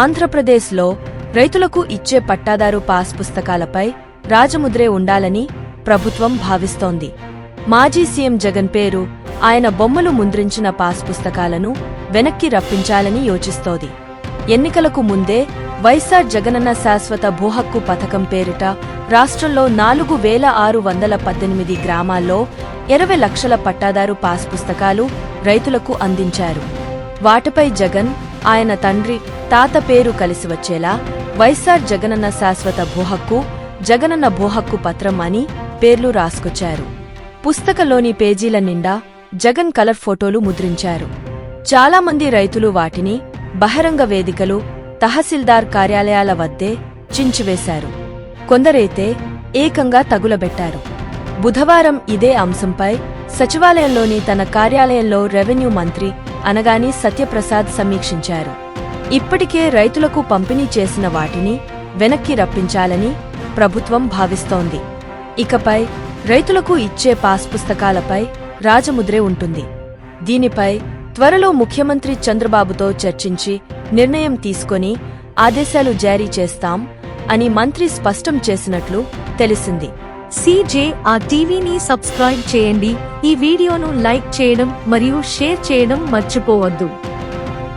ఆంధ్రప్రదేశ్లో రైతులకు ఇచ్చే పట్టాదారు పాస్ పుస్తకాలపై రాజముద్రే ఉండాలని ప్రభుత్వం భావిస్తోంది. మాజీ సీఎం జగన్ పేరు ఆయన బొమ్మలు ముద్రించిన పాస్ పుస్తకాలను వెనక్కి రప్పించాలని యోచిస్తోంది. ఎన్నికలకు ముందే వైఎస్ఆర్ జగనన్న శాశ్వత భూహక్కు పథకం పేరిట రాష్ట్రంలో నాలుగు వేల ఆరు వందల పద్దెనిమిది గ్రామాల్లో ఇరవై లక్షల పట్టాదారు పాస్ పుస్తకాలు రైతులకు అందించారు. వాటిపై జగన్ ఆయన తండ్రి తాత పేరు కలిసి వచ్చేలా వైఎస్ఆర్ జగనన్న శాశ్వత భూహక్కు జగనన్న భూహక్కు పత్రం అని పేర్లు రాసుకొచ్చారు. పుస్తకంలోని పేజీల నిండా జగన్ కలర్ ఫోటోలు ముద్రించారు. చాలామంది రైతులు వాటిని బహిరంగ వేదికలు తహసీల్దార్ కార్యాలయాల వద్దే చించివేశారు. కొందరైతే ఏకంగా తగులబెట్టారు. బుధవారం ఇదే అంశంపై సచివాలయంలోని తన కార్యాలయంలో రెవెన్యూ మంత్రి అనగాని సత్యప్రసాద్ సమీక్షించారు. ఇప్పటికే రైతులకు పంపిణీ చేసిన వాటిని వెనక్కి రప్పించాలని ప్రభుత్వం భావిస్తోంది. ఇకపై రైతులకు ఇచ్చే పాస్ పుస్తకాలపై రాజముద్రే ఉంటుంది. దీనిపై త్వరలో ముఖ్యమంత్రి చంద్రబాబుతో చర్చించి నిర్ణయం తీసుకొని ఆదేశాలు జారీ చేస్తాం అని మంత్రి స్పష్టం చేసినట్లు తెలిసింది. సీజే ఆ టీవీని సబ్స్క్రైబ్ చేయండి. ఈ వీడియోను లైక్ చేయడం మరియు షేర్ చేయడం మర్చిపోవద్దు.